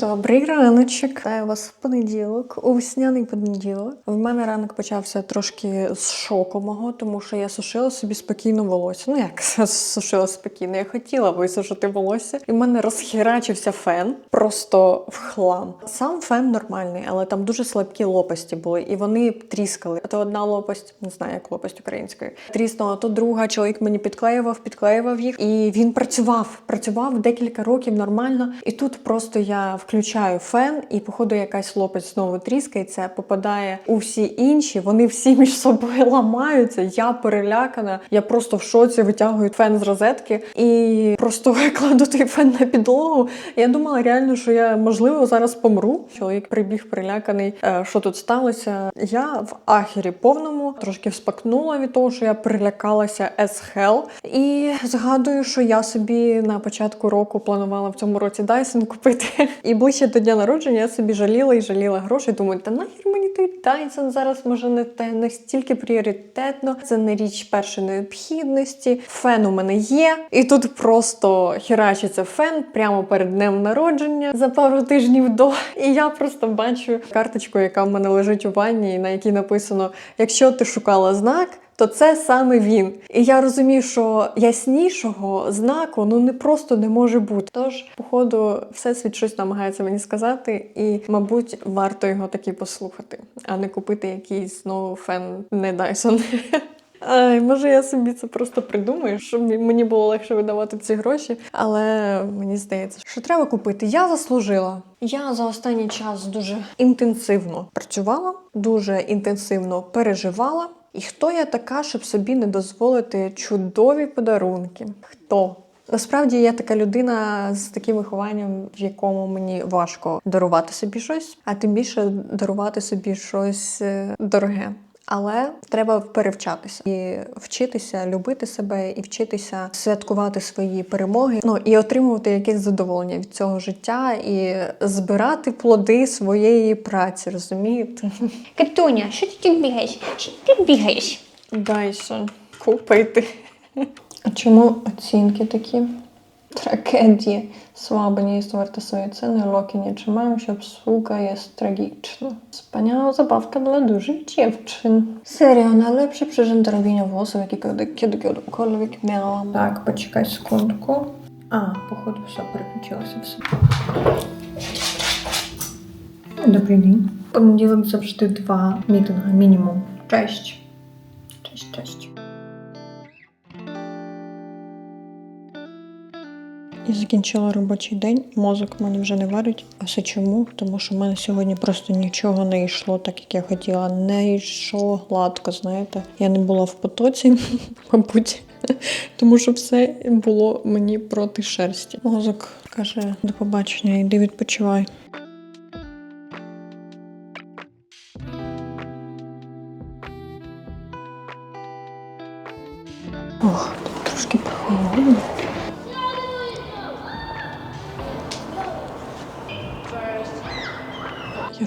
Добрий раночок. Вітаю вас в понеділок, у весняний понеділок. В мене ранок почався трошки з шоку мого, тому що я сушила собі спокійно волосся. Ну як сушила спокійно, я хотіла висушити волосся, і в мене розхерачився фен просто в хлам. Сам фен нормальний, але там дуже слабкі лопасті були, і вони тріскали. А то одна лопасть, не знаю, як лопасть української, тріснула, то друга чоловік мені підклеював, підклеював їх, і він працював. Працював декілька років нормально. І тут просто я включаю фен, і походу якась лопасть знову тріскається, попадає у всі інші. Вони всі між собою ламаються. Я перелякана. Я просто в шоці витягую фен з розетки і просто кладу той фен на підлогу. Я думала реально, що я можливо зараз помру. Чоловік прибіг переляканий. «Е, Що тут сталося? Я в ахері повному трошки вспакнула від того, що я перелякалася as hell. І згадую, що я собі на початку року планувала в цьому році Dyson купити. І ближче до дня народження я собі жаліла і жаліла гроші. Думаю, та нахер мені той Dyson зараз може не те настільки пріоритетно. Це не річ першої необхідності. Фен у мене є, і тут просто херачиться фен прямо перед днем народження за пару тижнів до. І я просто бачу карточку, яка в мене лежить у ванні, на якій написано: якщо ти шукала знак. То це саме він. І я розумію, що яснішого знаку ну не просто не може бути. Тож, походу, всесвіт щось намагається мені сказати, і, мабуть, варто його таки послухати, а не купити якийсь знову фен не Dyson. Ай, може, я собі це просто придумаю, щоб мені було легше видавати ці гроші. Але мені здається, що треба купити. Я заслужила. Я за останній час дуже інтенсивно працювала, дуже інтенсивно переживала. І хто я така, щоб собі не дозволити чудові подарунки? Хто? Насправді я така людина з таким вихованням, в якому мені важко дарувати собі щось, а тим більше дарувати собі щось е, дороге. Але треба перевчатися і вчитися любити себе, і вчитися святкувати свої перемоги. Ну і отримувати якесь задоволення від цього життя, і збирати плоди своєї праці. Розумієте? Катуня, що ти тут бігаєш? Що ти тут бігаєш? Дайсон купити. А чому оцінки такі? Трагедії. Słabo nie jest warta swojej ceny, loki nie trzymają się, obsługa jest tragiczna. Wspaniała zabawka dla dużych dziewczyn. Serio, najlepszy przyrząd do robienia włosów, jakiego kiedykolwiek miałam. Tak, poczekaj sekundku. A, pochodu все, переключилося все. Добрий день. Понеділок завжди два мітинги мінімум. Cześć. Cześć, cześć. Я закінчила робочий день, мозок мене вже не варить. А все чому? Тому що в мене сьогодні просто нічого не йшло так, як я хотіла. Не йшло гладко, знаєте. Я не була в потоці, мабуть. Тому що все було мені проти шерсті. Мозок каже: до побачення, йди відпочивай.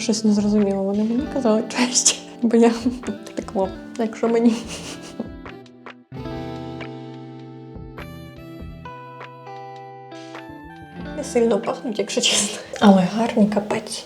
Щось не зрозуміла. Вони мені казали честь, бо я текло, якщо мені. Не сильно пахнуть, якщо чесно. Але гарний капець.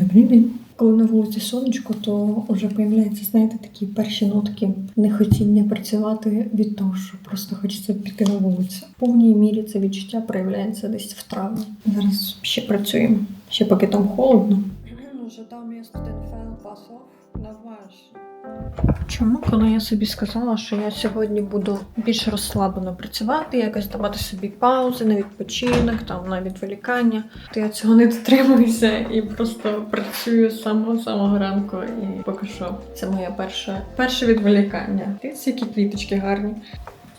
Добрий день. Коли на вулиці сонечко, то вже появляються, знаєте, такі перші нотки нехотіння працювати від того, що просто хочеться піти на вулицю. В повній мірі це відчуття проявляється десь в травні. Зараз ще працюємо, ще поки там холодно. Чому, коли я собі сказала, що я сьогодні буду більш розслаблено працювати, якось давати собі паузи на відпочинок, там на відволікання, то я цього не дотримуюся і просто працюю з самого самого ранку. І поки що це моє перше, перше відволікання. Дивіться, які квіточки гарні.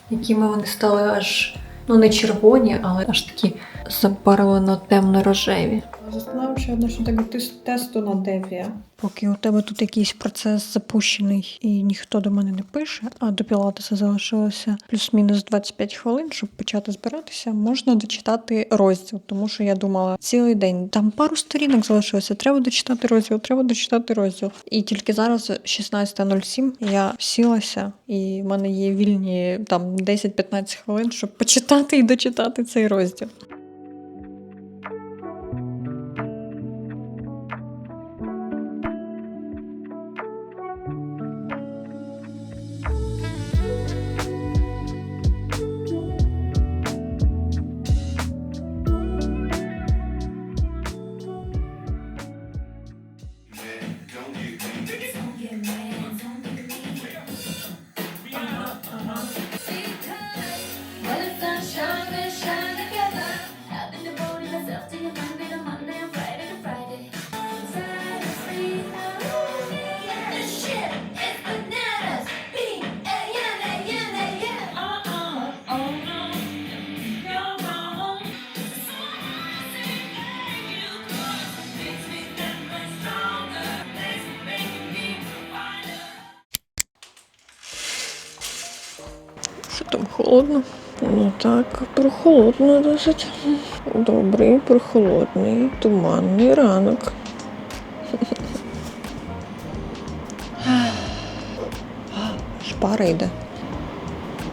Якими вони стали аж ну не червоні, але аж такі забарвлено темно-рожеві. Zastanawiam się odnośnie tego testu na деві. Поки у тебе тут якийсь процес запущений і ніхто до мене не пише, а до пілатеса залишилося плюс-мінус 25 хвилин, щоб почати збиратися, можна дочитати розділ, тому що я думала цілий день. Там пару сторінок залишилося. Треба дочитати розділ, треба дочитати розділ. І тільки зараз 16.07 я сілася, і в мене є вільні там 10-15 хвилин, щоб почитати і дочитати цей розділ. Там холодно? Ну так, прохолодно досить. Добрий, прохолодний, туманний ранок. Шпара йде.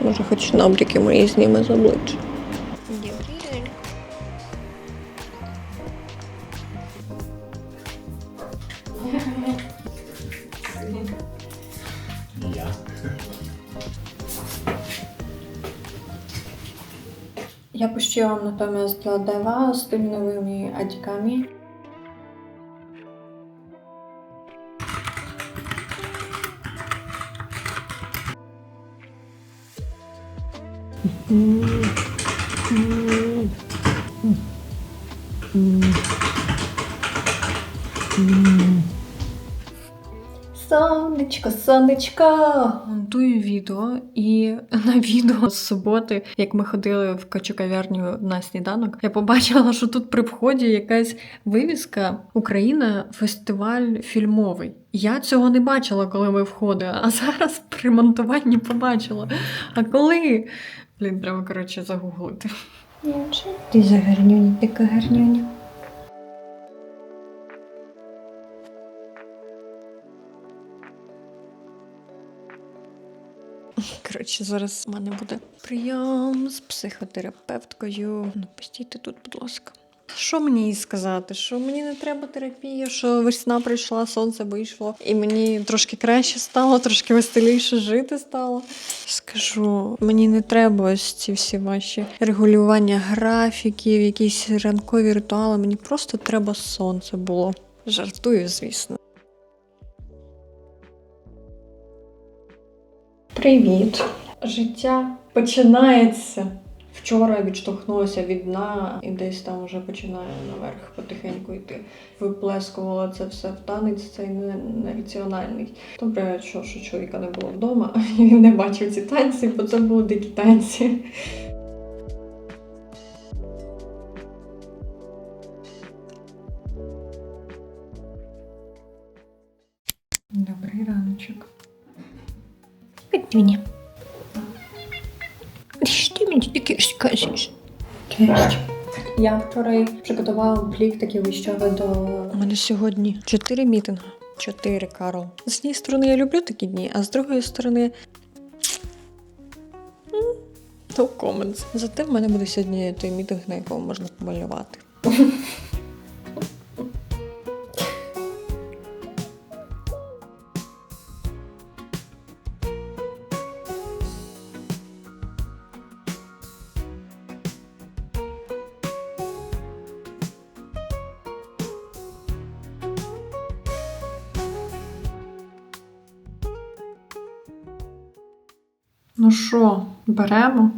Може, хоч набріки мої зніме з обличчя. Ja natomiast dla Deva z tymi nowymi adzikami. Сонечко, сонечко! Монтую відео, і на відео з суботи, як ми ходили в качукав'ярню на сніданок, я побачила, що тут при вході якась вивіска Україна фестиваль фільмовий. Я цього не бачила, коли ми входили, а зараз при монтуванні побачила. А коли? Блін, треба коротше загуглити. Ти за гарнюня, така гарнюня. Коротше, зараз у мене буде прийом з психотерапевткою. Ну, постійте тут, будь ласка. Що мені сказати? Що мені не треба терапії, що весна прийшла, сонце вийшло, і мені трошки краще стало, трошки веселіше жити стало. Скажу, мені не треба ось ці всі ваші регулювання графіків, якісь ранкові ритуали. Мені просто треба сонце було. Жартую, звісно. Привіт! Життя починається. Вчора відштовхнулася від дна і десь там вже починає наверх потихеньку йти. Виплескувала це все в танець, цей нераціональний. Добре, що, що чоловіка не було вдома, і він не бачив ці танці, бо це були дикі танці. Добрий раночок. Петюня. Що ти мені таке скажеш? Cześć. Я вчора приготувала плік такий вищого до. У мене сьогодні чотири мітинги. Чотири, Карл. З однієї сторони, я люблю такі дні, а з другої сторони. No comments. Зате в мене буде сьогодні той мітинг, на якому можна помалювати. Ну що, беремо?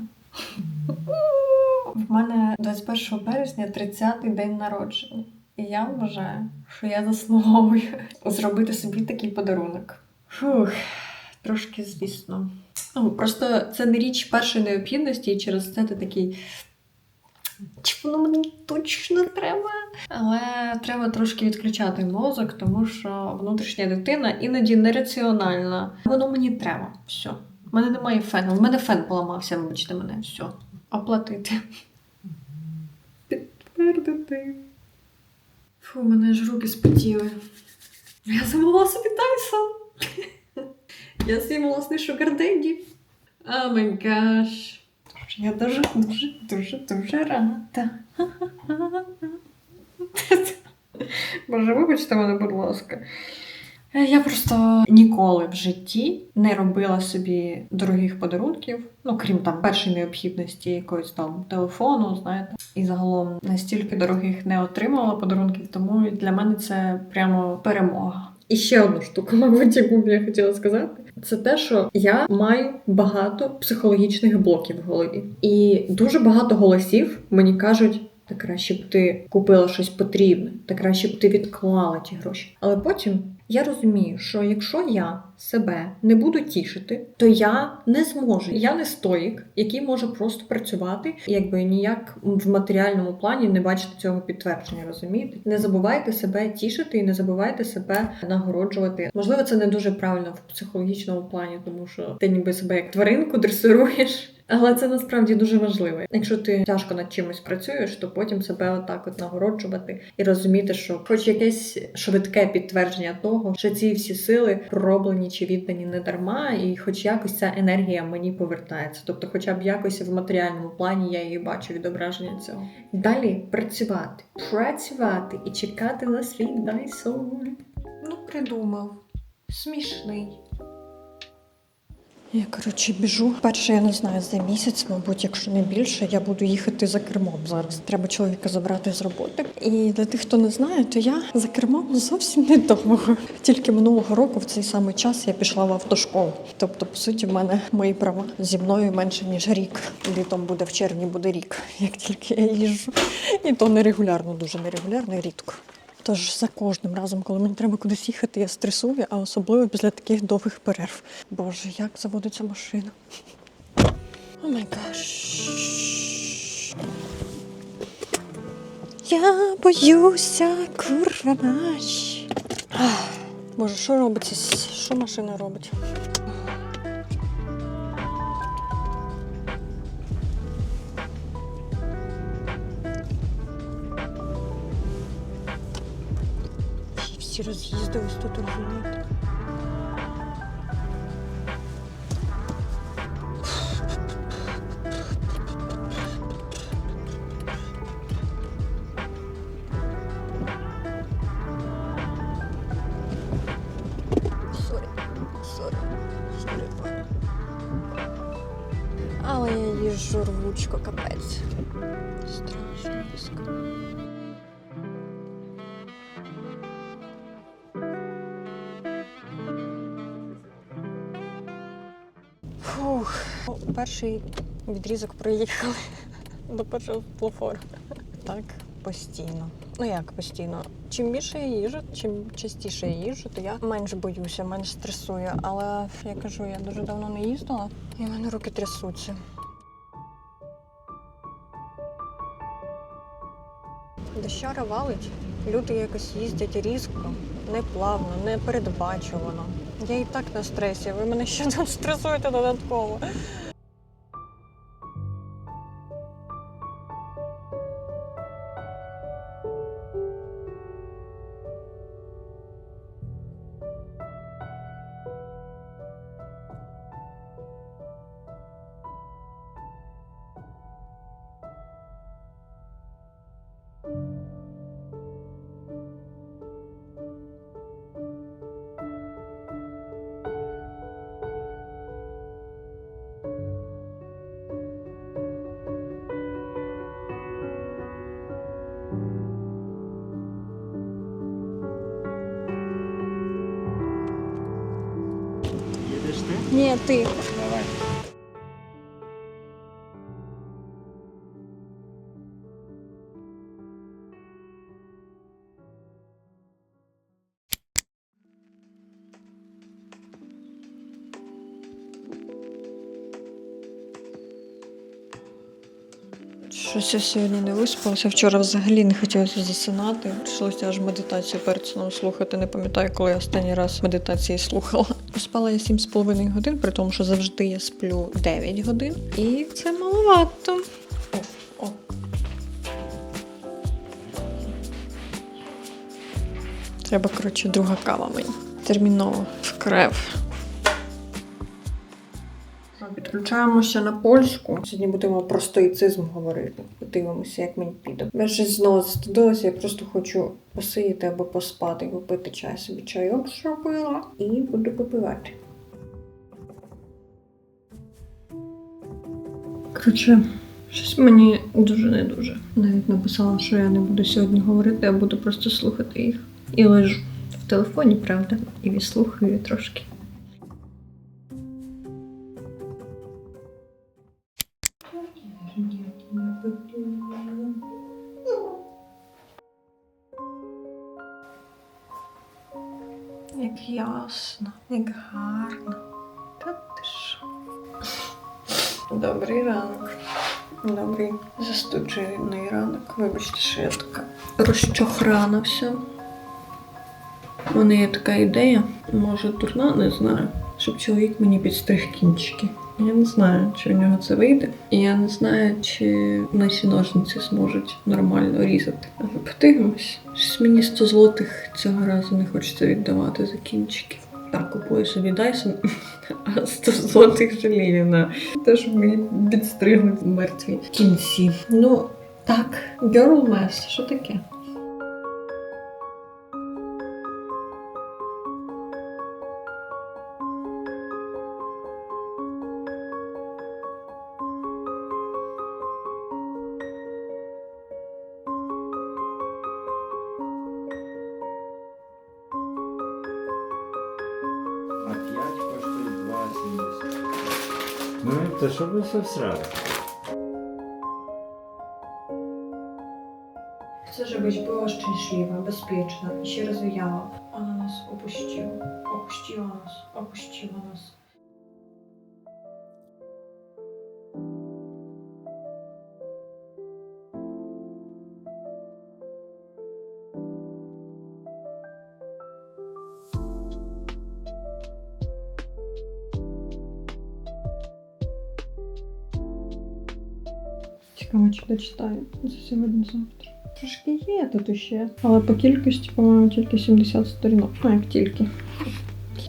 В мене 21 березня 30-й день народження. І я вважаю, що я заслуговую зробити собі такий подарунок. Фух, трошки, звісно. Ну, просто це не річ першої необхідності, і через це ти такий Чи воно мені точно треба? Але треба трошки відключати мозок, тому що внутрішня дитина іноді нераціональна. Воно мені треба. Все. У мене немає фену. У мене фен поламався, вибачте мене. Все. Оплатити. Підтвердити. Фу, мене ж руки спотіли. Я замовила собі Тайсон. Я свій власний шугарденді. О май гаш. Я дуже, дуже, дуже, дуже рада. Боже, вибачте мене, будь ласка. Е, Я просто ніколи в житті не робила собі дорогих подарунків, ну крім там першої необхідності якогось там телефону, знаєте. І загалом настільки дорогих не отримувала подарунків, тому для мене це прямо перемога. І ще одну штуку, мабуть, яку б я хотіла сказати, це те, що я маю багато психологічних блоків в голові. І дуже багато голосів мені кажуть. Та краще б ти купила щось потрібне, та краще б ти відклала ті гроші. Але потім я розумію, що якщо я себе не буду тішити, то я не зможу. Я не стоїк, який може просто працювати, якби ніяк в матеріальному плані не бачити цього підтвердження. Розумієте? Не забувайте себе тішити і не забувайте себе нагороджувати. Можливо, це не дуже правильно в психологічному плані, тому що ти ніби себе як тваринку дресируєш. Але це насправді дуже важливо. Якщо ти тяжко над чимось працюєш, то потім себе отак от нагороджувати і розуміти, що хоч якесь швидке підтвердження того, що ці всі сили пророблені чи віддані не дарма, і хоч якось ця енергія мені повертається. Тобто, хоча б якось в матеріальному плані я її бачу відображення цього. Далі працювати, працювати і чекати на свій Дайсон. Ну, придумав. Смішний. Я, коротше, біжу. Перше, я не знаю, за місяць, мабуть, якщо не більше, я буду їхати за кермом зараз. Треба чоловіка забрати з роботи. І для тих, хто не знає, то я за кермом зовсім недовго. Тільки минулого року в цей самий час я пішла в автошколу. Тобто, по суті, в мене мої права зі мною менше ніж рік. Літом буде в червні, буде рік, як тільки я їжджу. І то нерегулярно, дуже нерегулярно і рідко. Тож за кожним разом, коли мені треба кудись їхати, я стресую, а особливо після таких довгих перерв. Боже, як заводиться машина. О май гаш. Я боюся, курва мать. Боже, що робиться? Що машина робить? Всі- Всі роз'їздились тут розумієте. Сорі, сорі, сорі. Але я їжджу рвучко, капець. Перший відрізок проїхали до першого плофору. Так, постійно. Ну як постійно? Чим більше я їжу, чим частіше я їжу, то я менш боюся, менш стресую. Але я кажу, я дуже давно не їздила, і в мене руки трясуться. Дощара валить, люди якось їздять різко, неплавно, непередбачувано. Я і так на стресі, ви мене ще тут стресуєте додатково. Ні, ти. Давай. Щось я сьогодні не виспалася. Вчора взагалі не хотілося засинати. Прийшлося аж медитацію перед сном слухати. Не пам'ятаю, коли я останній раз медитації слухала. Поспала я 7,5 годин, при тому, що завжди я сплю 9 годин. І це маловато. О, о. Треба, коротше, друга кава мені. Терміново в крев. Підключаємося на польську. Сьогодні будемо про стоїцизм говорити. Подивимося, як мені піде. Я щось знову застудилася, я просто хочу посидіти або поспати, випити чай собі чайок зробила і буду попивати. Коротше, щось мені дуже не дуже. Навіть написала, що я не буду сьогодні говорити, а буду просто слухати їх. І лежу в телефоні, правда, і відслухаю трошки. Як ясно, як гарно. Та ти що? Добрий ранок. Добрий застуджений ранок. Вибачте, що я така розчохрана вся. У мене є така ідея, може дурна, не знаю, щоб чоловік мені підстриг кінчики. Я не знаю, чи в нього це вийде. І я не знаю, чи наші ножниці зможуть нормально різати. Але подивимось. Щось мені 100 злотих цього разу не хочеться віддавати за кінчики. Так, купую собі Dyson, а 100 злотих жалію на те, щоб мені підстригнути мертві кінці. Ну, так, girl mess, що таке? to. Chcę, żebyś była szczęśliwa, bezpieczna i się rozwijała. Ona nas opuściła. Opuściła nas. Opuściła nas. дочитаю за сьогодні-завтра. Трошки є тут ще. Але по кількості, по-моєму, тільки 70 сторінок. Ну, як тільки.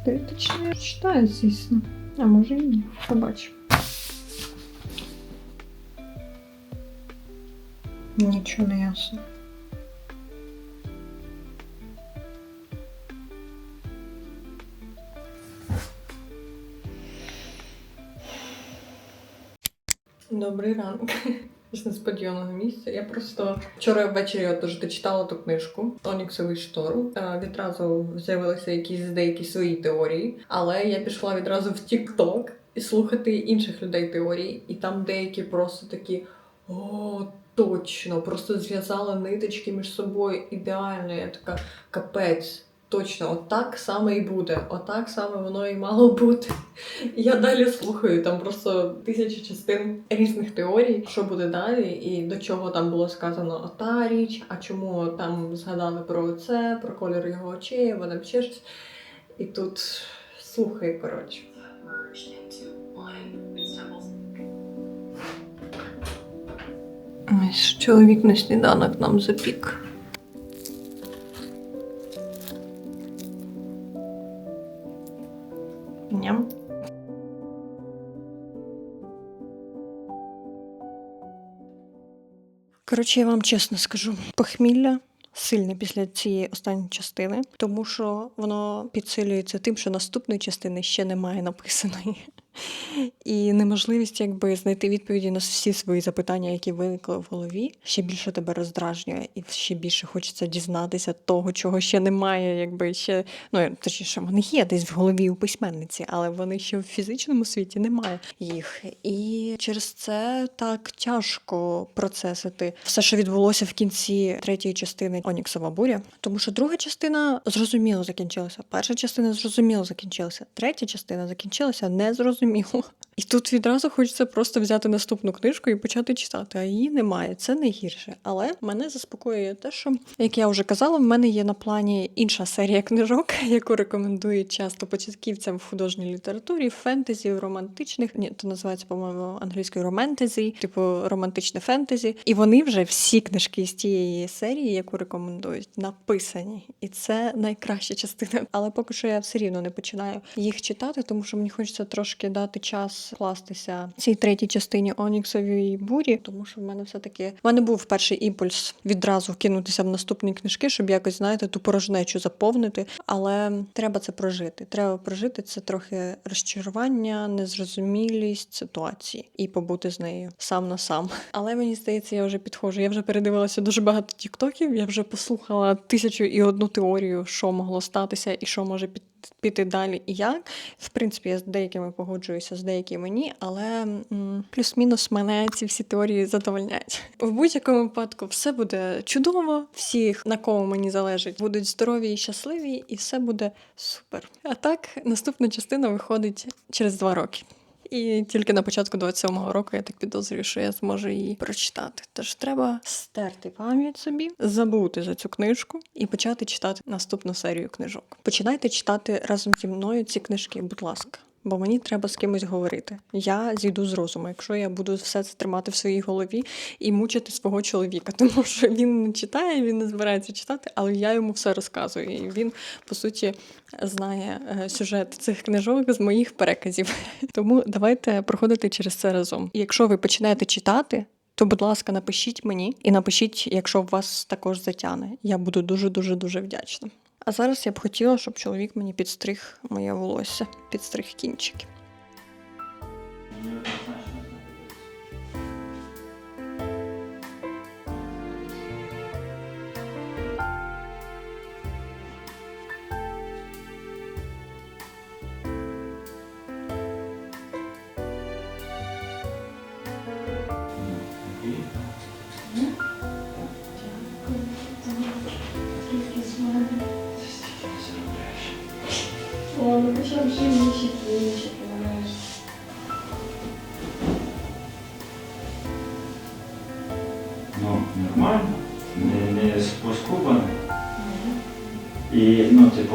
Теоретично я читаю, звісно. А може і ні. Побачимо. Нічого не ясно. Добрий ранок. З несподіваного місця. Я просто вчора ввечері я теж дочитала ту книжку Оніксовий шторм. Е, Відразу з'явилися якісь деякі свої теорії, але я пішла відразу в TikTok і слухати інших людей теорії, і там деякі просто такі о. Точно, просто зв'язала ниточки між собою ідеально. Я така капець. Точно, отак саме і буде. Отак саме воно і мало бути. Я далі слухаю там просто тисячі частин різних теорій, що буде далі, і до чого там було сказано ота річ, а чому там згадали про це, про колір його очей, там ще щось. І тут слухай, коротше. Чоловік на сніданок нам запік. Коротше, я вам чесно скажу, похмілля сильне після цієї останньої частини, тому що воно підсилюється тим, що наступної частини ще немає написаної. І неможливість якби знайти відповіді на всі свої запитання, які виникли в голові, ще більше тебе роздражнює, і ще більше хочеться дізнатися того, чого ще немає, якби ще ну точніше, вони є десь в голові у письменниці, але вони ще в фізичному світі немає їх. І через це так тяжко процесити все, що відбулося в кінці третьої частини Оніксова буря. Тому що друга частина зрозуміло закінчилася, перша частина зрозуміло закінчилася, третя частина закінчилася незрозуміло. Зрозуміло. І тут відразу хочеться просто взяти наступну книжку і почати читати, а її немає. Це не гірше. Але мене заспокоює те, що, як я вже казала, в мене є на плані інша серія книжок, яку рекомендують часто початківцям в художній літературі, фентезі, романтичних. Ні, то називається, по-моєму, англійською романтезі, типу романтичне фентезі. І вони вже всі книжки з тієї серії, яку рекомендують, написані. І це найкраща частина. Але поки що я все рівно не починаю їх читати, тому що мені хочеться трошки дати час вкластися цій третій частині Оніксовій бурі, тому що в мене все-таки в мене був перший імпульс відразу вкинутися в наступні книжки, щоб якось, знаєте, ту порожнечу заповнити. Але треба це прожити. Треба прожити це трохи розчарування, незрозумілість ситуації і побути з нею сам на сам. Але мені здається, я вже підходжу. Я вже передивилася дуже багато тіктоків. Я вже послухала тисячу і одну теорію, що могло статися і що може піти. Піти далі і як. В принципі, я з деякими погоджуюся, з деякими ні, але м, плюс-мінус мене ці всі теорії задовольняють. В будь-якому випадку все буде чудово, всіх, на кого мені залежить, будуть здорові і щасливі, і все буде супер. А так, наступна частина виходить через два роки. І тільки на початку 27-го року я так підозрюю, що я зможу її прочитати. Тож треба стерти пам'ять собі, забути за цю книжку і почати читати наступну серію книжок. Починайте читати разом зі мною ці книжки, будь ласка. Бо мені треба з кимось говорити. Я зійду з розуму, якщо я буду все це тримати в своїй голові і мучити свого чоловіка, тому що він не читає, він не збирається читати, але я йому все розказую. І він, по суті, знає е, сюжет цих книжок з моїх переказів. Тому давайте проходити через це разом. І якщо ви починаєте читати, то, будь ласка, напишіть мені і напишіть, якщо вас також затягне. Я буду дуже дуже дуже вдячна. А зараз я б хотіла, щоб чоловік мені підстриг моє волосся, підстриг кінчики.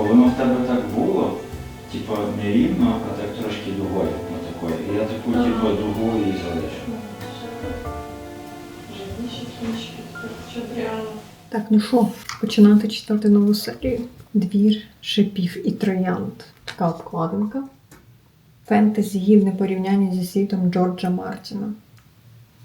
Ну, типу, воно в тебе так було, типу, не рівно, а так трошки дугою. Отакою. І я таку, Ага. типу, дугу і залишив. Так, ну що, починати читати нову серію. Двір шипів і троянд. Така обкладинка. Фентезі гідне порівняння зі світом Джорджа Мартіна.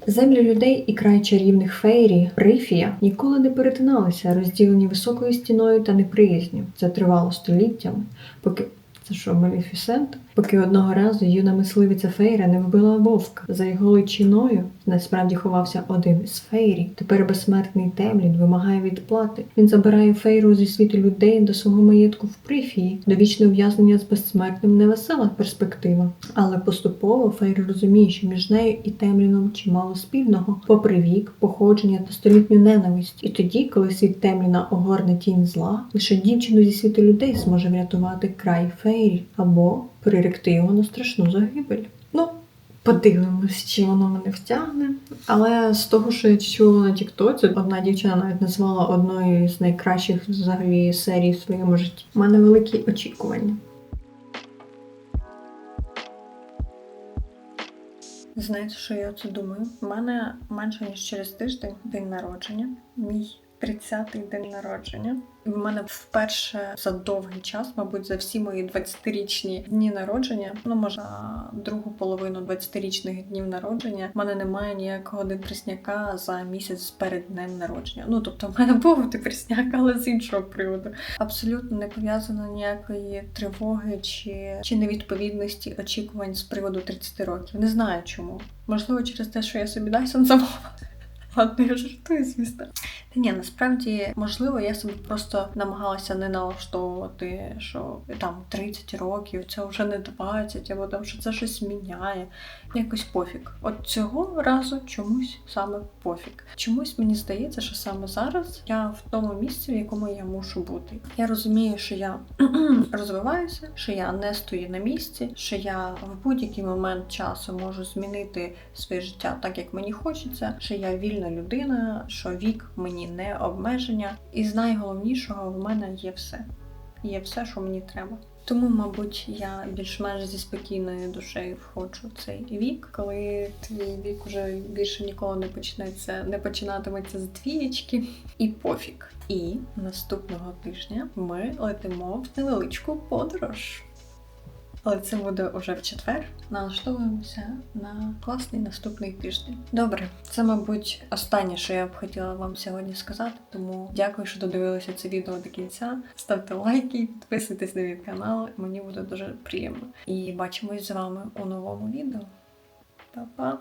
Землі людей і край чарівних фейрі, Рифія, ніколи не перетиналися, розділені високою стіною та неприязню. Це тривало століттями, поки це що, Маліфісент? Поки одного разу юна мисливиця Фейра не вбила вовка. За його личиною насправді ховався один із Фейрі. Тепер безсмертний Темлін вимагає відплати. Він забирає Фейру зі світу людей до свого маєтку в Прифії. Довічне ув'язнення з безсмертним невесела перспектива. Але поступово Фейра розуміє, що між нею і Темліном чимало спільного, попри вік, походження та столітню ненависть. І тоді, коли світ Темліна огорне тінь зла, лише дівчину зі світу людей зможе врятувати край Фейрі або приректи його на страшну загибель. Ну, подивимось, чи воно мене втягне. Але з того, що я чула на Тіктоці, одна дівчина навіть назвала одною з найкращих взагалі серій в своєму житті. У мене великі очікування. Знаєте, що я це думаю? У мене менше ніж через тиждень день народження. Мій 30-й день народження. В мене вперше за довгий час, мабуть, за всі мої 20-річні дні народження, ну може другу половину 20-річних днів народження, в мене немає ніякого депресняка за місяць перед днем народження. Ну тобто, в мене був депресняк, але з іншого приводу. Абсолютно не пов'язано ніякої тривоги чи, чи невідповідності очікувань з приводу 30 років. Не знаю чому. Можливо, через те, що я собі Dyson замовила. Ладно, я жартую, звісно. Ні, насправді, можливо, я себе просто намагалася не налаштовувати, що там 30 років, це вже не 20, або там що це щось міняє. Якось пофіг. От цього разу чомусь саме пофіг. Чомусь мені здається, що саме зараз я в тому місці, в якому я мушу бути. Я розумію, що я розвиваюся, що я не стою на місці, що я в будь-який момент часу можу змінити своє життя так, як мені хочеться, що я вільна людина, що вік мені не обмеження. І з найголовнішого в мене є все. Є все, що мені треба. Тому, мабуть, я більш-менш зі спокійною душею входжу в цей вік, коли твій вік уже більше ніколи не почнеться, не починатиметься з двієчки, і пофіг. І наступного тижня ми летимо в невеличку подорож. Але це буде уже в четвер. Налаштовуємося на класний наступний тиждень. Добре, це, мабуть, останнє, що я б хотіла вам сьогодні сказати. Тому дякую, що додивилися це відео до кінця. Ставте лайки, підписуйтесь на мій канал. Мені буде дуже приємно. І бачимось з вами у новому відео. Па-па!